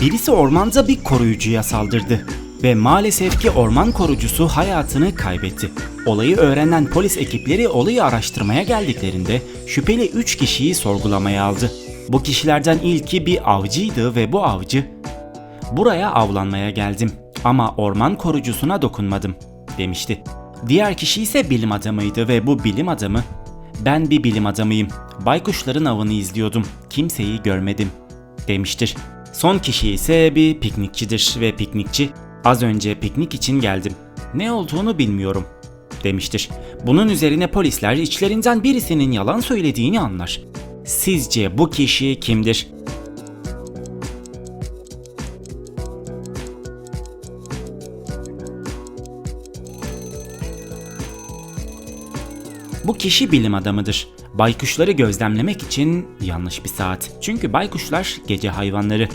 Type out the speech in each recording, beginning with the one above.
Birisi ormanda bir koruyucuya saldırdı ve maalesef ki orman korucusu hayatını kaybetti. Olayı öğrenen polis ekipleri olayı araştırmaya geldiklerinde şüpheli 3 kişiyi sorgulamaya aldı. Bu kişilerden ilki bir avcıydı ve bu avcı Buraya avlanmaya geldim ama orman korucusuna dokunmadım demişti. Diğer kişi ise bilim adamıydı ve bu bilim adamı ben bir bilim adamıyım. Baykuşların avını izliyordum. Kimseyi görmedim demiştir. Son kişi ise bir piknikçidir ve piknikçi az önce piknik için geldim. Ne olduğunu bilmiyorum demiştir. Bunun üzerine polisler içlerinden birisinin yalan söylediğini anlar. Sizce bu kişi kimdir? Bu kişi bilim adamıdır. Baykuşları gözlemlemek için yanlış bir saat. Çünkü baykuşlar gece hayvanları.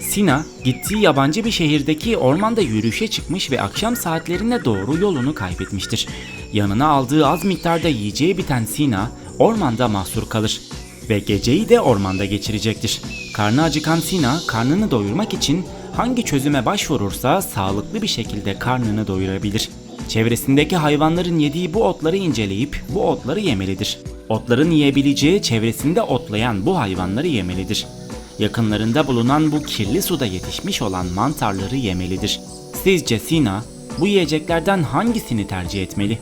Sina gittiği yabancı bir şehirdeki ormanda yürüyüşe çıkmış ve akşam saatlerine doğru yolunu kaybetmiştir. Yanına aldığı az miktarda yiyeceği biten Sina ormanda mahsur kalır ve geceyi de ormanda geçirecektir. Karnı acıkan Sina karnını doyurmak için hangi çözüme başvurursa sağlıklı bir şekilde karnını doyurabilir. Çevresindeki hayvanların yediği bu otları inceleyip bu otları yemelidir. Otların yiyebileceği çevresinde otlayan bu hayvanları yemelidir. Yakınlarında bulunan bu kirli suda yetişmiş olan mantarları yemelidir. Sizce Sina bu yiyeceklerden hangisini tercih etmeli?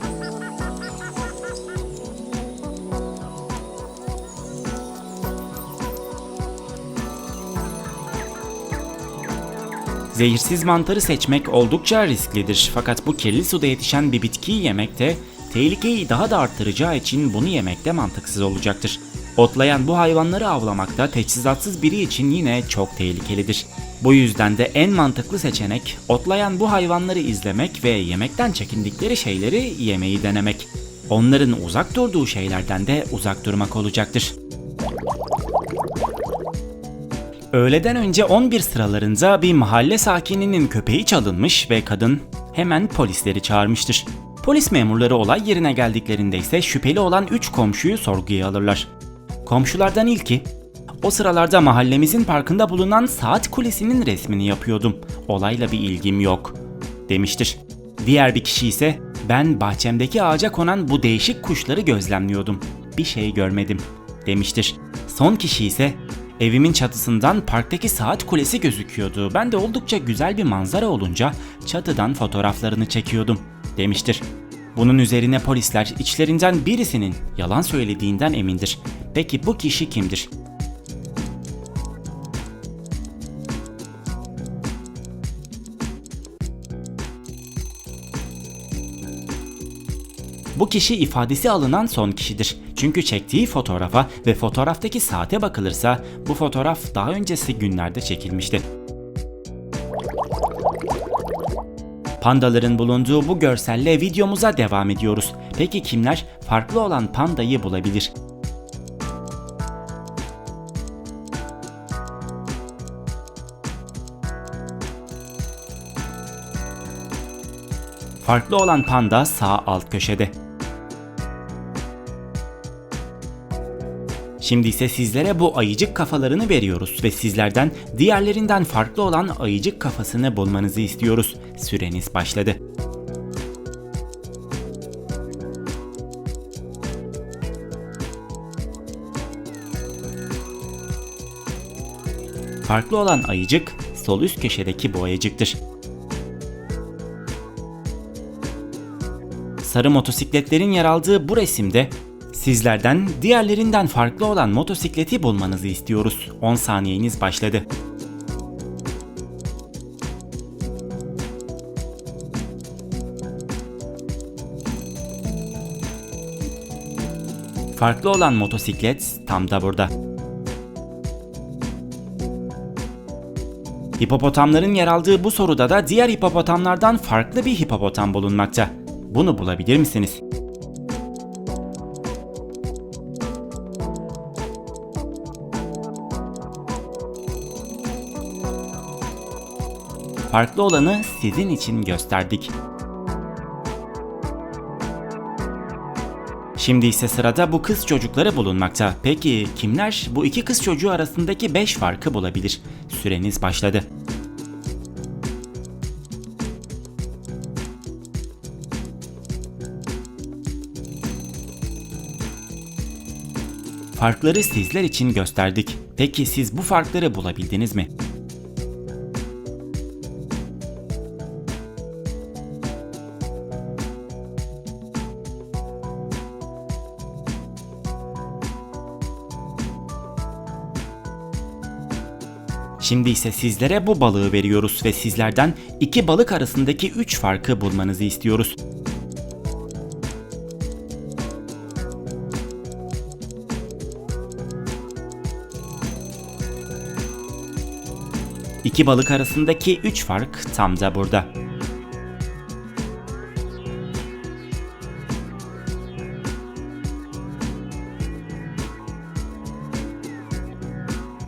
Zehirsiz mantarı seçmek oldukça risklidir fakat bu kirli suda yetişen bir bitkiyi yemek de tehlikeyi daha da arttıracağı için bunu yemek de mantıksız olacaktır. Otlayan bu hayvanları avlamak da teçhizatsız biri için yine çok tehlikelidir. Bu yüzden de en mantıklı seçenek otlayan bu hayvanları izlemek ve yemekten çekindikleri şeyleri yemeyi denemek. Onların uzak durduğu şeylerden de uzak durmak olacaktır. Öğleden önce 11 sıralarında bir mahalle sakininin köpeği çalınmış ve kadın hemen polisleri çağırmıştır. Polis memurları olay yerine geldiklerinde ise şüpheli olan 3 komşuyu sorguya alırlar. Komşulardan ilki, o sıralarda mahallemizin parkında bulunan saat kulesinin resmini yapıyordum. Olayla bir ilgim yok demiştir. Diğer bir kişi ise ben bahçemdeki ağaca konan bu değişik kuşları gözlemliyordum. Bir şey görmedim demiştir. Son kişi ise Evimin çatısından parktaki saat kulesi gözüküyordu. Ben de oldukça güzel bir manzara olunca çatıdan fotoğraflarını çekiyordum demiştir. Bunun üzerine polisler içlerinden birisinin yalan söylediğinden emindir. Peki bu kişi kimdir? Bu kişi ifadesi alınan son kişidir. Çünkü çektiği fotoğrafa ve fotoğraftaki saate bakılırsa bu fotoğraf daha öncesi günlerde çekilmişti. Pandaların bulunduğu bu görselle videomuza devam ediyoruz. Peki kimler farklı olan pandayı bulabilir? Farklı olan panda sağ alt köşede. Şimdi ise sizlere bu ayıcık kafalarını veriyoruz ve sizlerden diğerlerinden farklı olan ayıcık kafasını bulmanızı istiyoruz. Süreniz başladı. Farklı olan ayıcık sol üst köşedeki bu ayıcıktır. Sarı motosikletlerin yer aldığı bu resimde Sizlerden diğerlerinden farklı olan motosikleti bulmanızı istiyoruz. 10 saniyeniz başladı. Farklı olan motosiklet tam da burada. Hipopotamların yer aldığı bu soruda da diğer hipopotamlardan farklı bir hipopotam bulunmakta. Bunu bulabilir misiniz? Farklı olanı sizin için gösterdik. Şimdi ise sırada bu kız çocukları bulunmakta. Peki kimler bu iki kız çocuğu arasındaki 5 farkı bulabilir? Süreniz başladı. Farkları sizler için gösterdik. Peki siz bu farkları bulabildiniz mi? Şimdi ise sizlere bu balığı veriyoruz ve sizlerden iki balık arasındaki 3 farkı bulmanızı istiyoruz. İki balık arasındaki 3 fark tam da burada.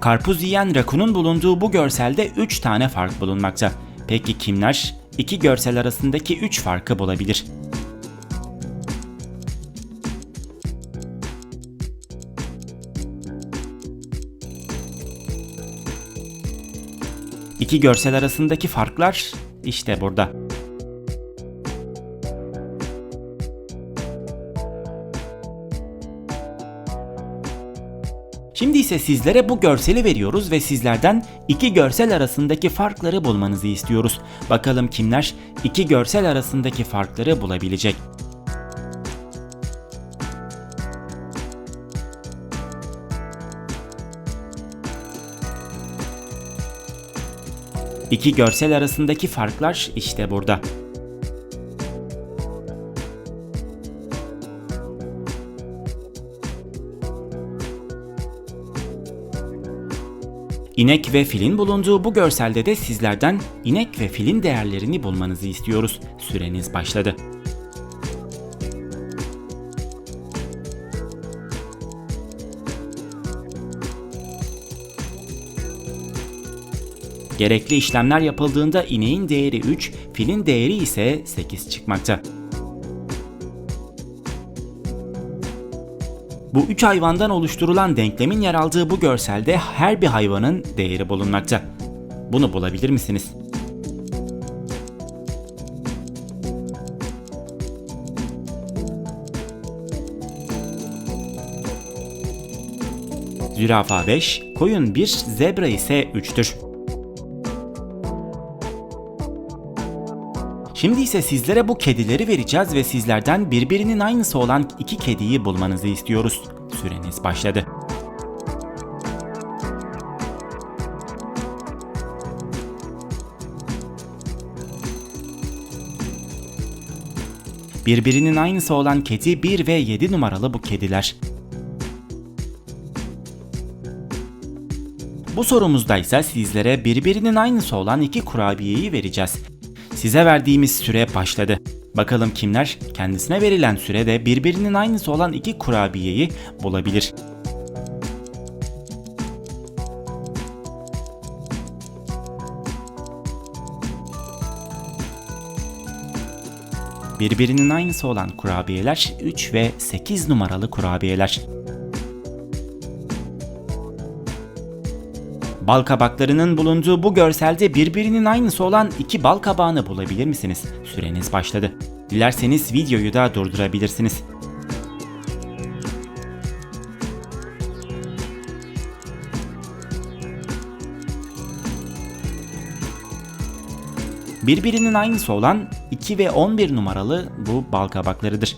Karpuz yiyen rakunun bulunduğu bu görselde 3 tane fark bulunmakta. Peki kimler iki görsel arasındaki 3 farkı bulabilir? İki görsel arasındaki farklar işte burada. Şimdi ise sizlere bu görseli veriyoruz ve sizlerden iki görsel arasındaki farkları bulmanızı istiyoruz. Bakalım kimler iki görsel arasındaki farkları bulabilecek. İki görsel arasındaki farklar işte burada. İnek ve filin bulunduğu bu görselde de sizlerden inek ve filin değerlerini bulmanızı istiyoruz. Süreniz başladı. Gerekli işlemler yapıldığında ineğin değeri 3, filin değeri ise 8 çıkmakta. Bu üç hayvandan oluşturulan denklemin yer aldığı bu görselde her bir hayvanın değeri bulunmakta. Bunu bulabilir misiniz? Zürafa 5, koyun 1, zebra ise 3'tür. Şimdi ise sizlere bu kedileri vereceğiz ve sizlerden birbirinin aynısı olan iki kediyi bulmanızı istiyoruz. Süreniz başladı. Birbirinin aynısı olan kedi 1 ve 7 numaralı bu kediler. Bu sorumuzda ise sizlere birbirinin aynısı olan iki kurabiyeyi vereceğiz. Size verdiğimiz süre başladı. Bakalım kimler kendisine verilen sürede birbirinin aynısı olan iki kurabiyeyi bulabilir. Birbirinin aynısı olan kurabiyeler 3 ve 8 numaralı kurabiyeler. Bal kabaklarının bulunduğu bu görselde birbirinin aynısı olan iki bal kabağını bulabilir misiniz? Süreniz başladı. Dilerseniz videoyu da durdurabilirsiniz. Birbirinin aynısı olan 2 ve 11 numaralı bu bal kabaklarıdır.